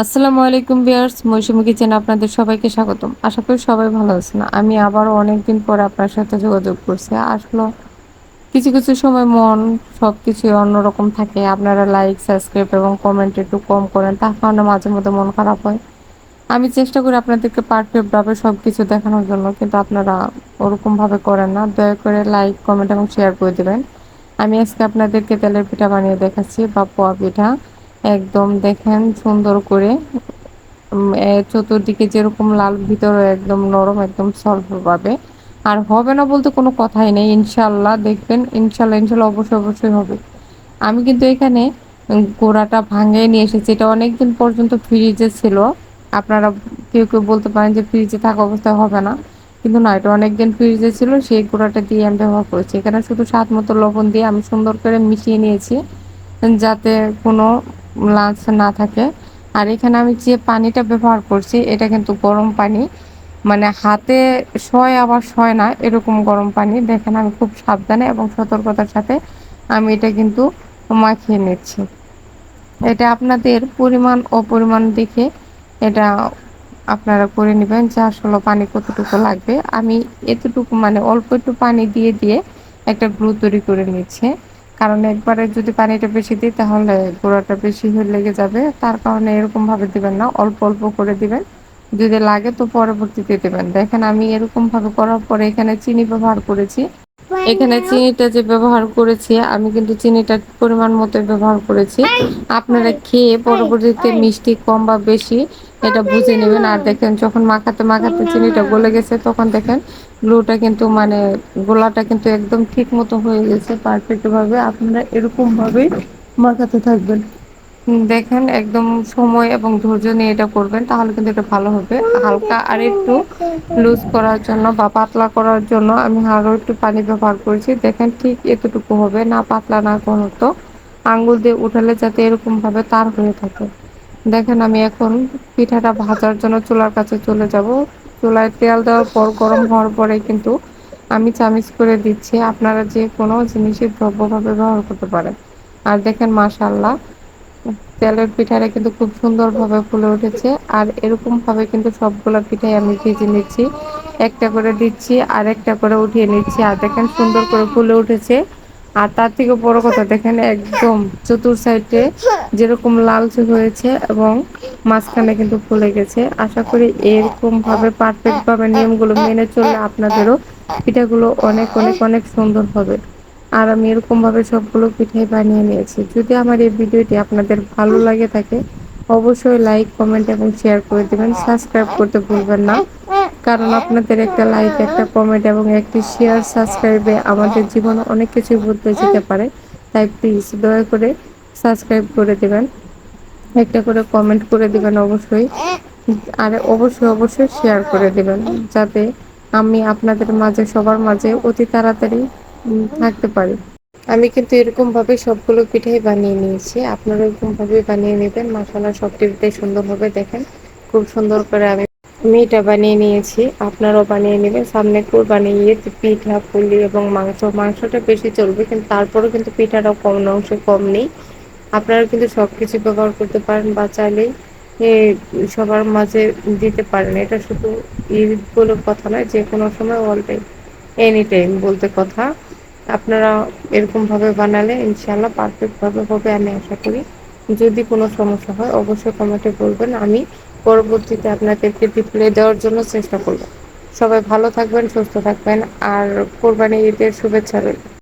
আসসালামু আলাইকুম বিয়ার্স মৌসুমী কিচেনে আপনাদের সবাইকে স্বাগতম। আশা করি সবাই ভালো আছেন। আমি আবারও অনেকদিন পরে আপনার সাথে যোগাযোগ করছি। আসলো কিছু কিছু সময় মন সব সবকিছু অন্যরকম থাকে। আপনারা লাইক সাবস্ক্রাইব এবং কমেন্ট একটু কম করেন, তার কারণে মাঝে মধ্যে মন খারাপ হয়। আমি চেষ্টা করি আপনাদেরকে পারফেক্ট ভাবে সবকিছু দেখানোর জন্য, কিন্তু আপনারা ওরকম ভাবে করেন না। দয়া করে লাইক কমেন্ট এবং শেয়ার করে দিবেন। আমি আজকে আপনাদেরকে তেলের পিঠা বানিয়ে দেখাচ্ছি, বা পোয়া পিঠা। একদম দেখেন সুন্দর করে। চতুর্দিকে যেরকম লাল ভিতরে একদম নরম, একদম সলভ পাবে। আর হবে না বলতে কোনো কথাই নেই ইনশাল্লাহ দেখবেন ইনশাল্লাহ ইনশাল্লাহ অবশ্যই অবশ্যই হবে। আমি কিন্তু এখানে গোড়াটা ভাঙিয়ে নিয়ে এসেছি। এটা অনেকদিন পর্যন্ত ফ্রিজে ছিল। আপনারা কেউ কেউ বলতে পারেন যে ফ্রিজে থাকা অবস্থায় হবে না। কিন্তু না, এটা অনেকদিন ফ্রিজে ছিল, সেই গোড়াটা দিয়ে আমি ব্যবহার করেছি। এখানে শুধু স্বাদ মতো লবণ দিয়ে আমি সুন্দর করে মিশিয়ে নিয়েছি, যাতে কোনো লাঞ্চ না থাকে। আর এখানে আমি যে পানিটা ব্যবহার করছি, এটা কিন্তু গরম পানি। মানে হাতে সয় আবার সয় না, এরকম গরম পানি। দেখেন আমি খুব সাবধানে এবং সতর্কতার সাথে আমি এটা কিন্তু মাখিয়ে নিচ্ছি। এটা আপনাদের পরিমাণ, অপরিমাণ দেখে এটা আপনারা করে নেবেন যে আসলে পানি কতটুকু লাগবে। আমি এতটুকু মানে অল্প একটু পানি দিয়ে দিয়ে একটা গ্লু তৈরি করে নিচ্ছে। কারণ একবারে যদি পানিটা বেশি দিই, তাহলে গুঁড়াটা বেশি হয়ে লেগে যাবে। তার কারণে এরকম ভাবে দিবেন না, অল্প অল্প করে দিবেন। যদি লাগে তো পরবর্তীতে দেবেন। দেখেন আমি এরকম ভাবে করার পরে এখানে চিনি ব্যবহার করেছি। এখানে চিনিটা যে ব্যবহার করেছি আমি কিন্তু চিনিটার পরিমাণ মতো ব্যবহার করেছি। আপনারা খেয়ে পরবর্তীতে মিষ্টি কম বা বেশি এটা বুঝে নেবেন। আর দেখেন যখন মাখাতে মাখাতে চিনিটা গলে গেছে তখন দেখেন গ্লুটা কিন্তু মানে গোলাটা কিন্তু একদম ঠিক মতো হয়ে গেছে পারফেক্ট ভাবে। আপনারা এরকম ভাবে মাখাতে থাকবেন। দেখেন, একদম সময় এবং ধৈর্য নিয়ে এটা করবেন, তাহলে কিন্তু এটা ভালো হবে। হালকা আর একটু লুজ করার জন্য বা পাতলা করার জন্য আমি আরও একটু পানি ব্যবহার করেছি। দেখেন, ঠিক এতটুকু হবে, না পাতলা, না ঘনত্ব। আঙ্গুল দিয়ে উঠালে যাতে এরকম ভাবে তার হয়ে থাকে। দেখেন, আমি এখন পিঠাটা ভাজার জন্য চুলার কাছে চলে যাব। চুলায় তেল দেওয়ার পর, গরম হওয়ার পরে কিন্তু আমি চামিচ করে দিচ্ছি। আপনারা যে কোনো জিনিসই দ্রব্যভাবে ব্যবহার করতে পারেন। আর দেখেন মাশাল্লাহ তেলের পিঠাটা কিন্তু খুব সুন্দরভাবে ফুলে উঠেছে। আর এরকম ভাবে কিন্তু সবগুলো পিঠাই আমি ভেজে নিচ্ছি। একটা করে দিচ্ছি, আর একটা করে উঠিয়ে নিচ্ছি। আর দেখেন সুন্দর করে ফুলে উঠেছে। আর তার থেকে বড় কথা, দেখেন একদম চতুর সাইডে যেরকম লালচে হয়েছে এবং মাঝখানে কিন্তু ফুলে গেছে। আশা করি এরকম ভাবে পারফেক্ট ভাবে নিয়মগুলো মেনে চললে আপনাদেরও পিঠাগুলো অনেক অনেক অনেক সুন্দর হবে। আর আমি এরকম ভাবে সবগুলো পিঠাই বানিয়ে নিয়েছি। যদি আমার এই ভিডিওটি আপনাদের ভালো লাগে থাকে, অবশ্যই লাইক, কমেন্ট এবং শেয়ার করে দেবেন। সাবস্ক্রাইব করতে ভুলবেন না। কারণ আপনাদের একটা লাইক, একটা কমেন্ট এবং একটি শেয়ার সাবস্ক্রাইবে আমাদের জীবনে অনেক কিছু বদলে যেতে পারে। তাই প্লিজ দয়া করে সাবস্ক্রাইব করে দেবেন। একটা করে কমেন্ট করে দেবেন অবশ্যই। আর অবশ্যই অবশ্যই শেয়ার করে দেবেন। যাতে আমি আপনাদের মাঝে, সবার মাঝে অতি তাড়াতাড়ি থাকতে পারি। আমি কিন্তু এরকম ভাবে সবগুলো পিঠাই বানিয়ে নিয়েছি। আপনারা এরকম ভাবে বানিয়ে নেবেন। মশলা সব টিপটাই সুন্দর হবে দেখেন। খুব সুন্দর করে আমি মেয়েটা বানিয়ে নিয়েছি। আপনারাও বানিয়ে নেবেন। সামনে কোরবানি ইয়ে পিঠা, পুলি এবং মাংস। মাংসটা বেশি চলবে, কিন্তু তারপরেও কিন্তু পিঠাটাও কম অংশে কম নেই। আপনারা কিন্তু সব কিছু ব্যবহার করতে পারেন বা চাইলেই সবার মাঝে দিতে পারেন। এটা শুধু ঈদ বলে কথা নয় যে কোনো সময় অল টাইম এনি টাইম বলতে কথা। আপনারা এরকম ভাবে বানালে ইনশাল্লাহ পারফেক্টভাবে হবে আমি আশা করি। যদি কোনো সমস্যা হয় অবশ্যই কমেন্টে বলবেন। আমি পরবর্তীতে আপনাদেরকে রিপ্লাই দেওয়ার জন্য চেষ্টা করব। সবাই ভালো থাকবেন, সুস্থ থাকবেন, আর কোরবানি ঈদের শুভেচ্ছা রইল।